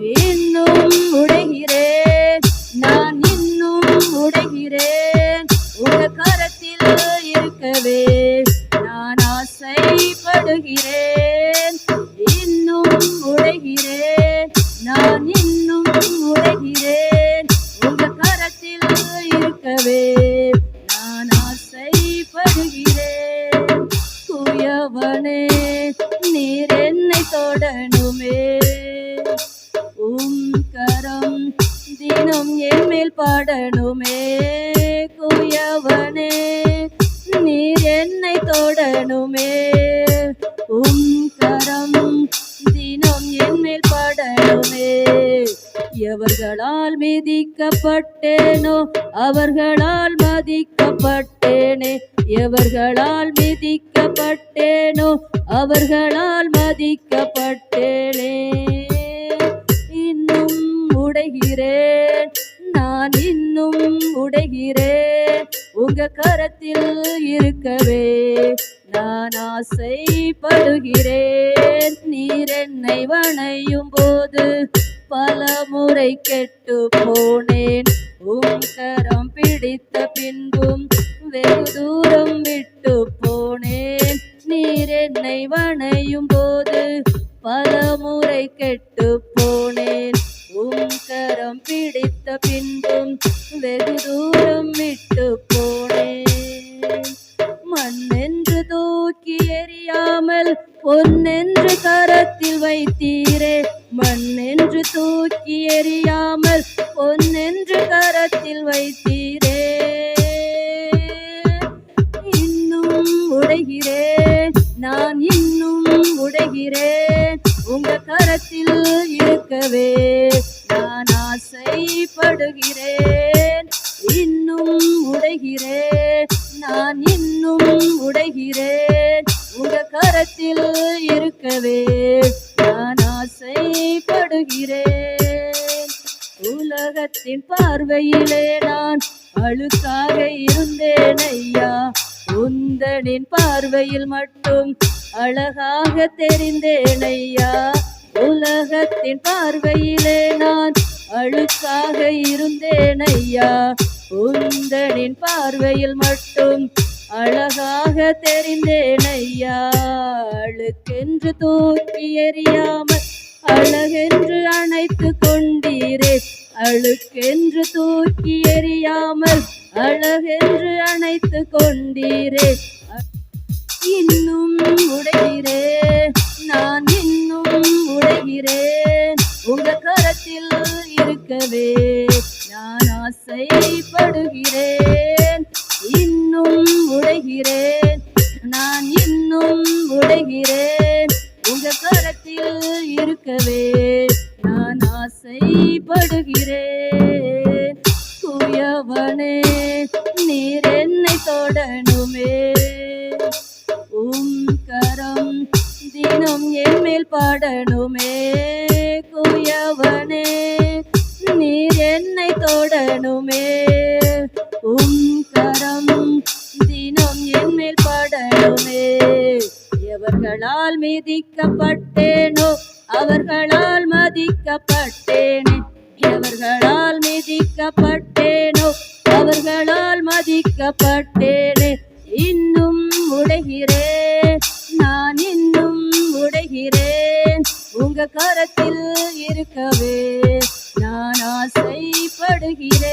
இன்னும் உடைகிறேன். நான் இன்னும் உடைகிறேன். உங்க கரத்தில் இருக்கவே நான் ஆசைப்படுகிறேன். இன்னும் உடைகிறேன். நான் இன்னும் உடைகிறேன். உங்க கரத்தில் இருக்கவே நான் ஆசைப்படுகிறேன். குயவனே பாடணுமே குயவனே. நீர் என்னை தொடணுமே. உம் கரம் தினம் என்மேல் படணுமே. எவர்களால் மிதிக்கப்பட்டேனோ அவர்களால் மதிக்கப்பட்டேனே. எவர்களால் மிதிக்கப்பட்டேனோ அவர்களால் மதிக்கப்பட்டேனே. இன்னும் உடைகிறேன். நான் இன்னும் உடைகிறேன் உங்க கரத்தில் இருக்கவே நான் ஆசைப்படுகிறேன். நீர் என்னை வணையும் போது பல முறை கெட்டு போனேன். உம் கரம் பிடித்த பின்பும் வெகு தூரம் விட்டு போனேன். நீர் என்னை வணையும் போது பல முறை கெட்டு கரம் பிடித்த பின்பும் வெகு தூரம் விட்டு போனேன். மண்ணென்று தூக்கி எறியாமல் பொன்னென்று கரத்தில் வைத்தீரே. மண்ணென்று தூக்கி எறியாமல் பொன்னென்று ஆசைப்படுகிறேன் இன்னும் உடைகிறேன். நான் இன்னும் உடைகிறேன். உங்க கரத்தில் இருக்கவே நான் ஆசைப்படுகிறேன். உலகத்தின் பார்வையிலே நான் அழுக்காக இருந்தேன் ஐயா. உந்தனின் பார்வையில் மட்டும் அழகாக தெரிந்தேன் ஐயா. உலகத்தின் பார்வையிலே நான் அழுக்காக இருந்தேன் ஐயா உந்தனின் பார்வையில் மட்டும் அழகாக தெரிந்தேன் ஐயா அழுக்கென்று தூக்கி எறியாமல் அழகென்று அணைத்து கொண்டீரே. அழுக்கென்று தூக்கி எறியாமல் அழகென்று அணைத்து கொண்டீரே. இன்னும் உடைகிறேன். ஆசைப்படுகிறேன். இன்னும் உடைகிறேன். நான் இன்னும் உடைகிறேன். உங்க கரத்தில் இருக்கவே நான் ஆசைப்படுகிறேன். தூயவனே நீர் என்னை தொடணுமே. உம் கரம் தினம் என் மேல் பாடணுமே. குயவனே நீர் என்னை தொடணுமே. உம் கரம் தினம் என் மேல் எவர்களால் மிதிக்கப்பட்டேனோ அவர்களால் மதிக்கப்பட்டேனே. எவர்களால் மிதிக்கப்பட்டேனோ அவர்களால் மதிக்கப்பட்டேனே. இன்னும் உடைகிறேன் நான் இன்னும் உடைகிறேன் உங்க கரத்தில் இருக்கவே நான் ஆசைப்படுகிறேன்